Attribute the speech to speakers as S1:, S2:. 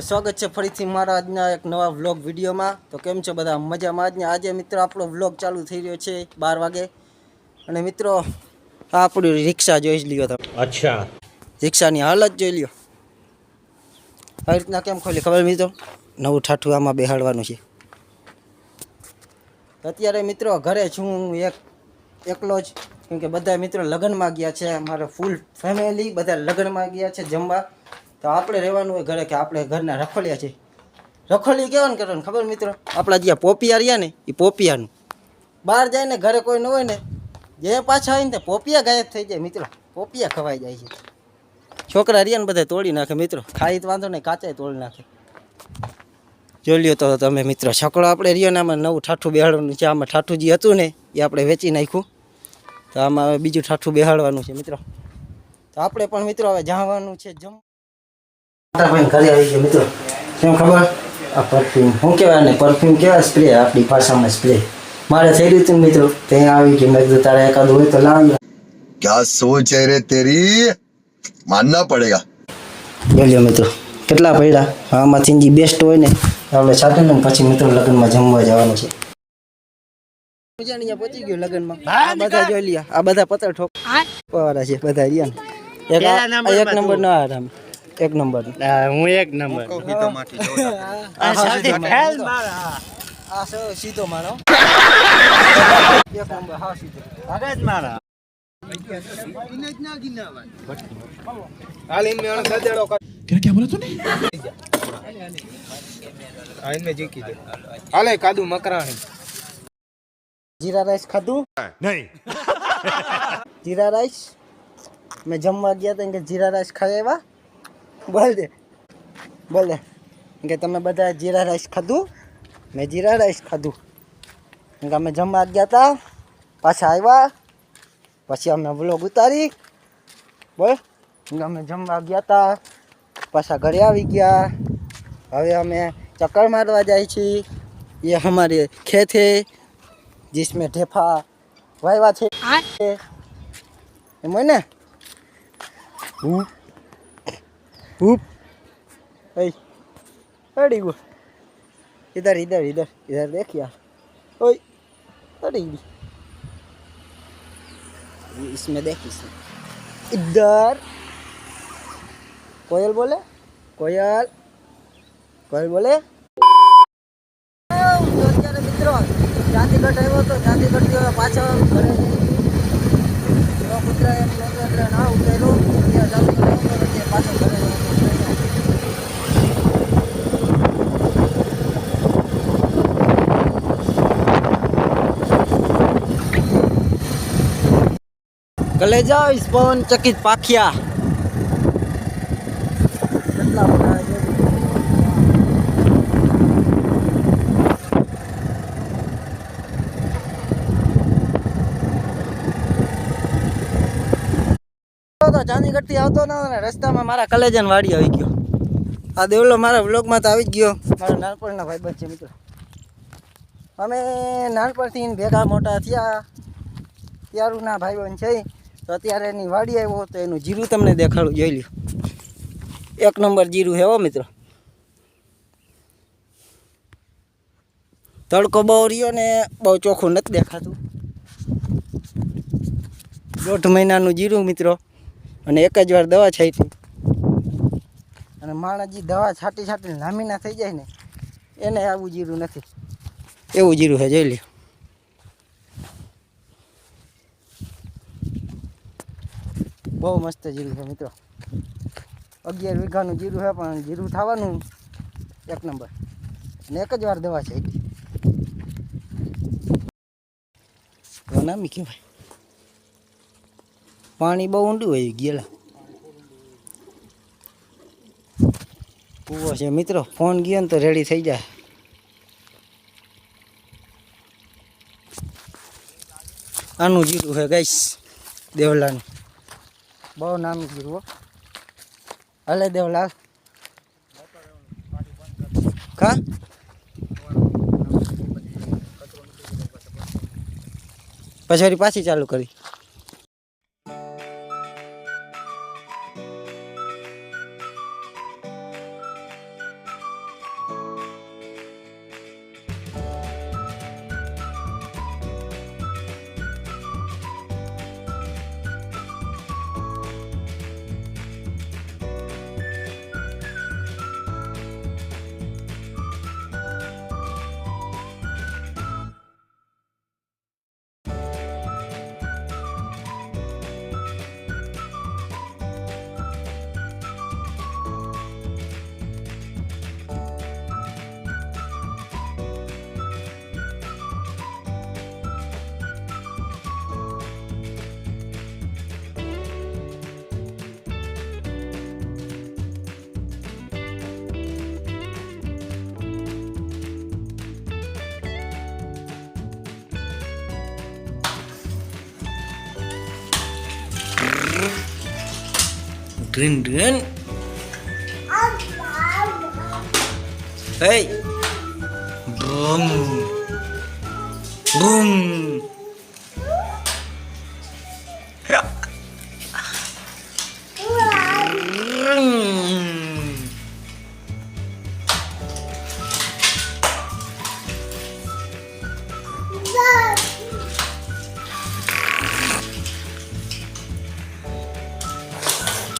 S1: સ્વાગત છે ફરીથી મારા આજના એક નવા વ્લોગ વિડીયોમાં. તો કેમ છે બધા? મજામાં? આજને આજે મિત્રો આપણો વ્લોગ ચાલુ થઈ રહ્યો છે બાર વાગે. અને મિત્રો આ આપણી રિક્ષા જોઈ લ્યો તમે.
S2: અચ્છા.
S1: રિક્ષાની હાલત જોઈ લ્યો. આવી રીતના કેમ ખોલી ખબર મિત્રો? નવું ઠાઠું આમાં બેહાડવાનું છે. અત્યારે મિત્રો ઘરે છું હું એક એકલો જ. કેમકે બધા મિત્રો લગ્નમાં ગયા છે. મારા ફૂલ ફેમિલી બધા લગ્નમાં ગયા છે જમવા. તો આપણે રહેવાનું હોય ઘરે કે આપણે ઘરના રખોલિયા છે રખોલી કેવાનું કરવાનું, ખબર મિત્રો? આપણા જ્યાં પોપિયા રહ્યા ને એ પોપિયાનું. બહાર જાય ને ઘરે કોઈ ન હોય ને, જે પાછા આવીને પોપિયા ગાયબ થઈ જાય મિત્રો. પોપિયા ખવાઈ જાય છે. છોકરા રહ્યા ને બધા તોડી નાખે મિત્રો. ખાઈ વાંધો નહીં કાચાય તોડી નાખે. જોઈ લ્યો તો તમે મિત્રો, છકડો આપણે રહ્યો ને આમાં નવું ઠાઠું બેહાડવાનું છે. આમાં ઠાઠું જે હતું ને એ આપણે વેચી નાખ્યું. તો આમાં બીજું ઠાઠું બેહાડવાનું છે મિત્રો. તો આપણે પણ મિત્રો હવે જવાનું છે જમ માતાભાઈ ઘરે આવી કેટલા પડ્યા? આમાંથી બેસ્ટ હોય ને. આપણે સાથે પછી મિત્રો લગ્નમાં જમવા જવાનું છે. બધા એક નંબર ના આરામ એક નંબર.
S2: હું એક નંબર.
S1: સીધો મારો. એક નંબર હા સીધો.
S2: મારા.
S3: હાલે કાદુ મકરાણી.
S1: જીરા રાઈસ ખાધું?
S2: નહીં.
S1: જીરા રાઈસ? મેં જમવા ગયા હતા કે જીરા રાઈસ આવ્યા? બોલ દે. બોલ દે. કે તમે બધા જીરા રાઈસ ખાધું? મેં જીરા રાઈસ ખાધું. કે અમે જમવા ગયા હતા પાછા આવ્યા પછી અમે વ્લોગ ઉતારી. બોલ. અમે જમવા ગયા હતા પાછા ઘરે આવી ગયા. હવે અમે ચક્કર મારવા જાય છીએ. એ અમારે ખેત હે જીસમે ઢેફા વાયવા છે. મને હું ને હુપ હુપ ऐ अड़ी गो इधर इधर इधर इधर देख यार ओए अड़ी गई ये इसमें देख इसमें इधर कोयल बोले कोयल कोयल बोले અત્યારે મિત્રો ચાંદીગઢ આવ્યો તો ચાંદીગઢ થી હવે પાછો ઘરે જઈ ઉતરાય એમ નહોતો એટલે ના ઉતરેલો ત્યાં ચાંદીગઢ આવ્યો તો એટલે પાછો ઘરે કલેજા પવન ચકિત પાખિયા. કેટલા બધા છે તો ચાંદીગઢથી આવતો ન ને રસ્તામાં મારા કલેજન વાડી આવી ગયો. આ દેવલો મારા વ્લોગમાં તો આવી જ ગયો. મારા નાનપણના ભાઈબંધ છે મિત્રો. અમે નાનપણથી ભેગા મોટા થયા. ત્યારુંના ભાઈબંધ છે. તો અત્યારે એની વાડી આવ્યો તો એનું જીરું તમને દેખાડું, જોઈ લ્યો. એક નંબર જીરું હે હો, મિત્રો. તડકો બહુ રહ્યો ને, બહુ ચોખ્ખું નથી દેખાતું. દોઢ મહિનાનું જીરું, મિત્રો. અને એક જ વાર દવા છાંટી. અને માણસ જે દવા છાંટી છાંટીને લામીના થઈ જાય ને, એને આવું જીરું નથી. એવું જીરું છે, જોઈ લ્યો. બહુ મસ્ત જીરું છે મિત્રો. અગિયાર વીઘાનું જીરું છે, પણ જીરું થવાનું એક નંબર. અને એક જ વાર દવા છે નામી કહેવાય. પાણી બહુ ઊંડું હોય ગયેલા કૂવો છે મિત્રો, ફોન ગયો ને તો રેડી થઈ જાય. આનું જીરું છે ગઈશ દેવલાનું. બહુ નાનું ગીરવો હલે દેવલા કા પછી પાછી ચાલુ કરી. ડ્રીન Hey. Boom. Boom.